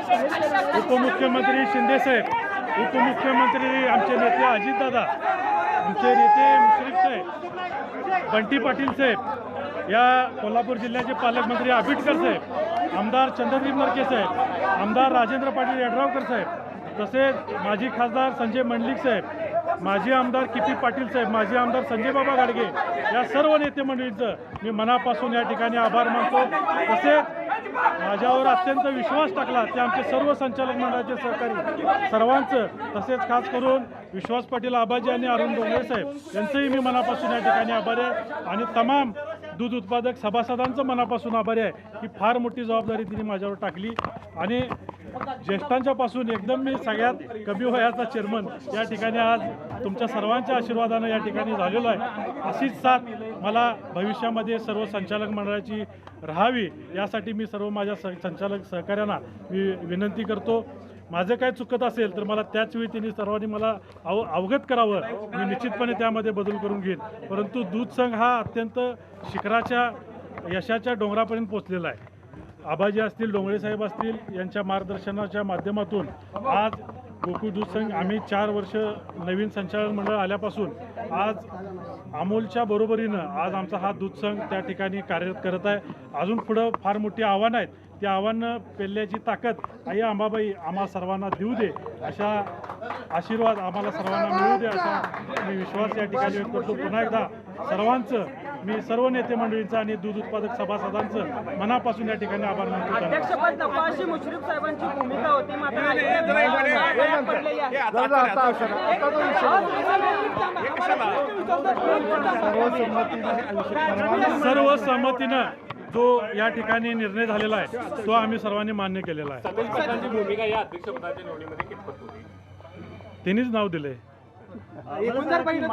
उपमुख्यमंत्री शिंदेसाहेब उपमुख्यमंत्री आमचे नेते अजितदादा आमचे नेते मुश्रीफ साहेब बंटी पाटील साहेब या कोल्हापूर जिल्ह्याचे पालकमंत्री आबिटकर साहेब आमदार चंद्रदीप नरके साहेब आमदार राजेंद्र पाटील यड्रावकर साहेब तसेच माजी खासदार संजय मंडलिक साहेब माजी आमदार किपी पाटील साहेब माजी आमदार संजय बाबा गाडगे या सर्व नेते मंडळींचं मी मनापासून या ठिकाणी आभार मानतो. तसेच माझ्यावर अत्यंत विश्वास टाकला ते आमचे सर्व संचालक मंडळाचे सहकारी सर्वांचं तसेच खास करून विश्वास पाटील आबाजी आणि अरुण डोंगरे साहेब यांचंही मी मनापासून या ठिकाणी आभारी आहे. आणि तमाम दूध उत्पादक सभासदांचं मनापासून आभारी आहे. ही फार मोठी जबाबदारी तिने माझ्यावर टाकली. आणि ज्येष्ठांच्या पासून एकदम मी सगळ्यात कमी वयाचा चेअरमन या ठिकाणी आज तुमच्या सर्वांच्या आशीर्वादानं या ठिकाणी झालेलो आहे. अशीच साथ मला भविष्यामध्ये सर्व संचालक मंडळाची राहावी यासाठी मी सर्व माझ्या स संचालक सहकाऱ्यांना मी विनंती करतो. माझं काय चुकत असेल तर मला त्याच वेळी त्यांनी सर्वांनी मला अव अवगत करावं. मी निश्चितपणे त्यामध्ये बदल करून घेईन. परंतु दूध संघ हा अत्यंत शिखराच्या यशाच्या डोंगरापर्यंत पोचलेला आहे. आबाजी असतील डोंगरे साहेब असतील यांच्या मार्गदर्शनाच्या माध्यमातून आज गोकुळ दूध संघ आम्ही चार वर्ष नवीन संचालक मंडळ आल्यापासून आज अमोलच्या बरोबरीनं आज आमचा हा दूध संघ त्या ठिकाणी कार्यरत करत आहे. अजून पुढं फार मोठी आव्हानं आहेत. ती आव्हानं पेलण्याची ताकद आई अंबाबाई आम्हा सर्वांना देऊ दे अशा आशीर्वाद आम्हाला सर्वांना मिळू दे असा मी विश्वास या ठिकाणी व्यक्त करतो. पुन्हा एकदा सर्वांचं मी सर्व नेते मंडळींचं आणि दूध उत्पादक सभासदांचं मनापासून या ठिकाणी आभार मानतो. सर्व सहमतीनं जो या ठिकाणी निर्णय झालेला आहे तो आम्ही सर्वांनी मान्य केलेला आहे भूमिका या अध्यक्षपदाच्या निवडीमध्ये कितपत होती त्यांनीच नाव दिले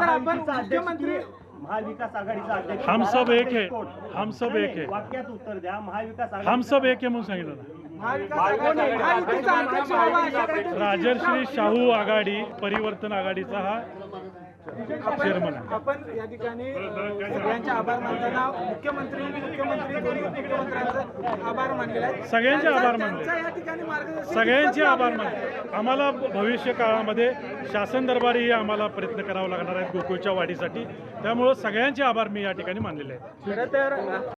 आपण मुख्यमंत्री महाविकास आघाडीचा अध्यक्ष. हम सब एक है? हम सब एक है. वाक्यात उत्तर द्या. महाविकास हम सब एक है म्हणून सांगितलं ना. महाविकास आघाडी महायुतीचा अध्यक्ष व्हावा अशा पद्धतीने राजर्षी शाहू आघाडी परिवर्तन आघाडीचा हा आपण या ठिकाणी सगळ्यांचे आभार मानताना मुख्यमंत्री मुख्यमंत्री दोन्ही मुख्यमंत्र्यांचे आभार मानलेले आहेत सगळ्यांचे आभार मानले. या ठिकाणी मार्गदर्शन सगळ्यांचे आभार मानले आम्हाला भविष्य काळामध्ये शासन दरबारीही आम्हाला प्रयत्न करावा लागणार आहेत गोकुळच्या वाढीसाठी. त्यामुळं सगळ्यांचे आभार मी या ठिकाणी मानलेले आहेत. खरं तर